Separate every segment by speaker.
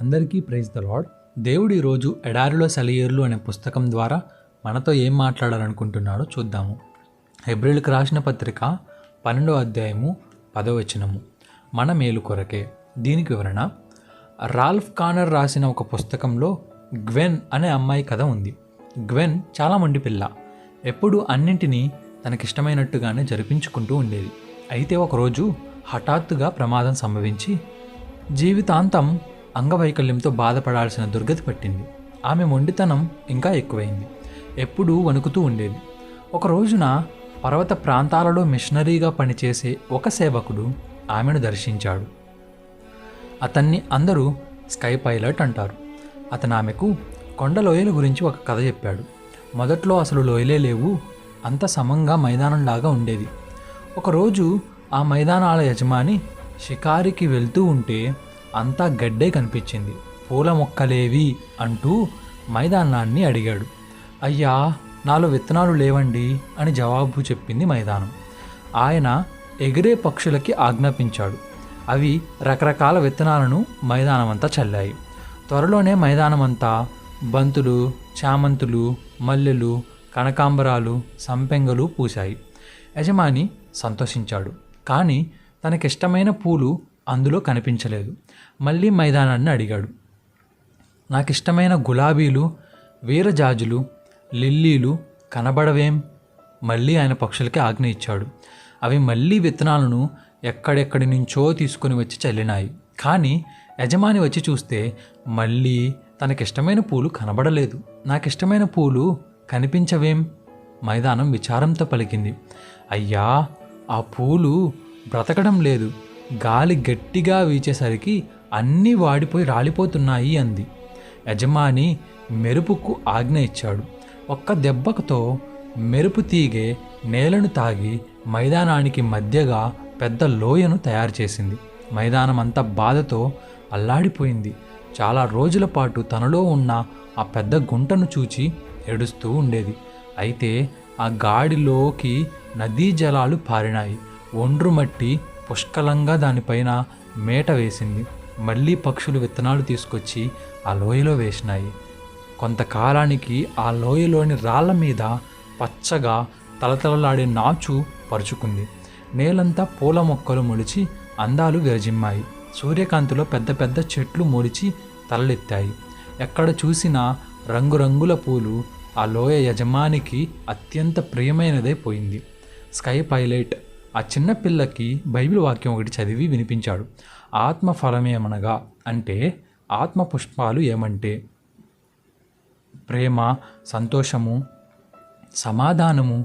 Speaker 1: అందరికీ praise the lord దేవుడు ఈరోజు ఎడారిలో సెలయేర్లు అనే పుస్తకం ద్వారా మనతో ఏం మాట్లాడాలనుకుంటున్నాడో చూద్దాము. హెబ్రిల్కి రాసిన పత్రిక పన్నెండో అధ్యాయము పదవచనము మన మేలు కొరకే. దీనికి వివరణ రాల్ఫ్ కానర్ రాసిన ఒక పుస్తకంలో గ్వెన్ అనే అమ్మాయి కథ ఉంది. గ్వెన్ చాలా మొండి పిల్ల. ఎప్పుడూ అన్నింటినీ తనకిష్టమైనట్టుగానే జరిపించుకుంటూ ఉండేది. అయితే ఒకరోజు హఠాత్తుగా ప్రమాదం సంభవించి జీవితాంతం అంగవైకల్యంతో బాధపడాల్సిన దుర్గతి పట్టింది. ఆమె మొండితనం ఇంకా ఎక్కువైంది. ఎప్పుడూ వణుకుతూ ఉండేది. ఒక రోజున పర్వత ప్రాంతాలలో మిషనరీగా పనిచేసే ఒక సేవకుడు ఆమెను దర్శించాడు. అతన్ని అందరూ స్కై పైలట్ అంటారు. అతను ఆమెకు కొండ లోయల గురించి ఒక కథ చెప్పాడు. మొదట్లో అసలు లోయలే లేవు అంత సమంగా మైదానంలాగా ఉండేది. ఒకరోజు ఆ మైదానాల యజమాని షికారికి వెళ్తూ ఉంటే అంతా గడ్డే కనిపించింది. పూల మొక్కలేవి అంటూ మైదానాన్ని అడిగాడు. అయ్యా నాలో విత్తనాలు లేవండి అని జవాబు చెప్పింది మైదానం. ఆయన ఎగిరే పక్షులకి ఆజ్ఞాపించాడు. అవి రకరకాల విత్తనాలను మైదానమంతా చల్లాయి. త్వరలోనే మైదానమంతా బంతులు చామంతులు మల్లెలు కనకాంబరాలు సంపెంగలు పూశాయి. యజమాని సంతోషించాడు. కానీ తనకిష్టమైన పూలు అందులో కనిపించలేదు. మళ్ళీ మైదానాన్ని అడిగాడు. నాకు ఇష్టమైన గులాబీలు వీరజాజులు లిల్లీలు కనబడవేం? మళ్ళీ ఆయన పక్షులకి ఆజ్ఞ ఇచ్చాడు. అవి మళ్ళీ విత్తనాలను ఎక్కడెక్కడి నుంచో తీసుకొని వచ్చి చల్లినాయి. కానీ యజమాని వచ్చి చూస్తే మళ్ళీ తనకిష్టమైన పూలు కనబడలేదు. నాకిష్టమైన పూలు కనిపించవేం? మైదానం విచారంతో పలికింది. అయ్యా ఆ పూలు బ్రతకడం లేదు. గాలి గట్టిగా వీచేసరికి అన్నీ వాడిపోయి రాలిపోతున్నాయి అంది. యజమాని మెరుపుకు ఆజ్ఞ ఇచ్చాడు. ఒక్క దెబ్బకుతో మెరుపు తీగే నేలను తాగి మైదానానికి మధ్యగా పెద్ద లోయను తయారు చేసింది. మైదానం అంతా బాధతో అల్లాడిపోయింది. చాలా రోజుల పాటు తనలో ఉన్న ఆ పెద్ద గుంటను చూచి ఏడుస్తూ ఉండేది. అయితే ఆ గాడిలోకి నదీ జలాలు పారినాయి. ఒండ్రు మట్టి పుష్కలంగా దానిపైన మేట వేసింది. మళ్ళీ పక్షులు విత్తనాలు తీసుకొచ్చి ఆ లోయలో వేసినాయి. కొంతకాలానికి ఆ లోయలోని రాళ్ళ మీద పచ్చగా తలతలలాడే నాచు పరుచుకుంది. నేలంతా పూల మొక్కలు మొలిచి అందాలు విరజిమ్మాయి. సూర్యకాంతిలో పెద్ద పెద్ద చెట్లు మొలిచి తలలెత్తాయి. ఎక్కడ చూసినా రంగురంగుల పూలు ఆ లోయ యజమానికి అత్యంత ప్రియమైనదే పోయింది. స్కై పైలట్ ఆ చిన్న పిల్లకి బైబిల్ వాక్యం ఒకటి చదివి వినిపించాడు. ఆత్మ ఫలమేమనగా అంటే ఆత్మ పుష్పాలు ఏమంటే? ప్రేమ సంతోషము సమాధానము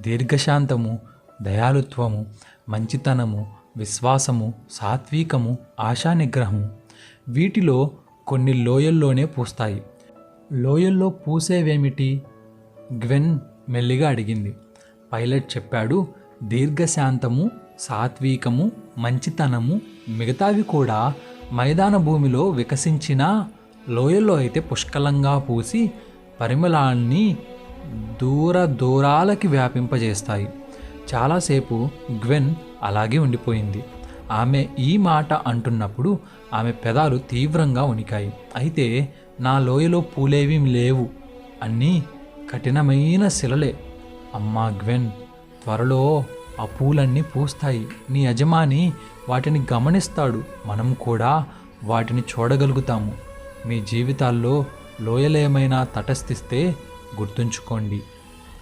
Speaker 1: దీర్ఘశాంతము దయాలుత్వము మంచితనము విశ్వాసము సాత్వికము ఆశానిగ్రహము. వీటిలో కొన్ని లోయల్లోనే పూస్తాయి. లోయల్లో పూసేవేమిటి? గ్వెన్ మెల్లిగా అడిగింది. పైలట్ చెప్పాడు దీర్ఘశాంతము సాత్వికము మంచితనము మిగతావి కూడా మైదాన భూమిలో వికసించిన లోయల్లో అయితే పుష్కలంగా పూసి పరిమళాన్ని దూర దూరాలకి వ్యాపింపజేస్తాయి. చాలాసేపు గ్వెన్ అలాగే ఉండిపోయింది. ఆమె ఈ మాట అంటున్నప్పుడు ఆమె పెదాలు తీవ్రంగా ఉనికాయి. అయితే నా లోయలో పూలేవి లేవు అన్నీ కఠినమైన శిలలే. అమ్మా గ్వెన్! త్వరలో ఆ పూలన్నీ పూస్తాయి. నీ యజమాని వాటిని గమనిస్తాడు. మనం కూడా వాటిని చూడగలుగుతాము. మీ జీవితాల్లో లోయలేమైనా తటస్థిస్తే గుర్తుంచుకోండి.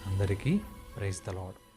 Speaker 1: అందరికీ ప్రైజ్ తలవాడు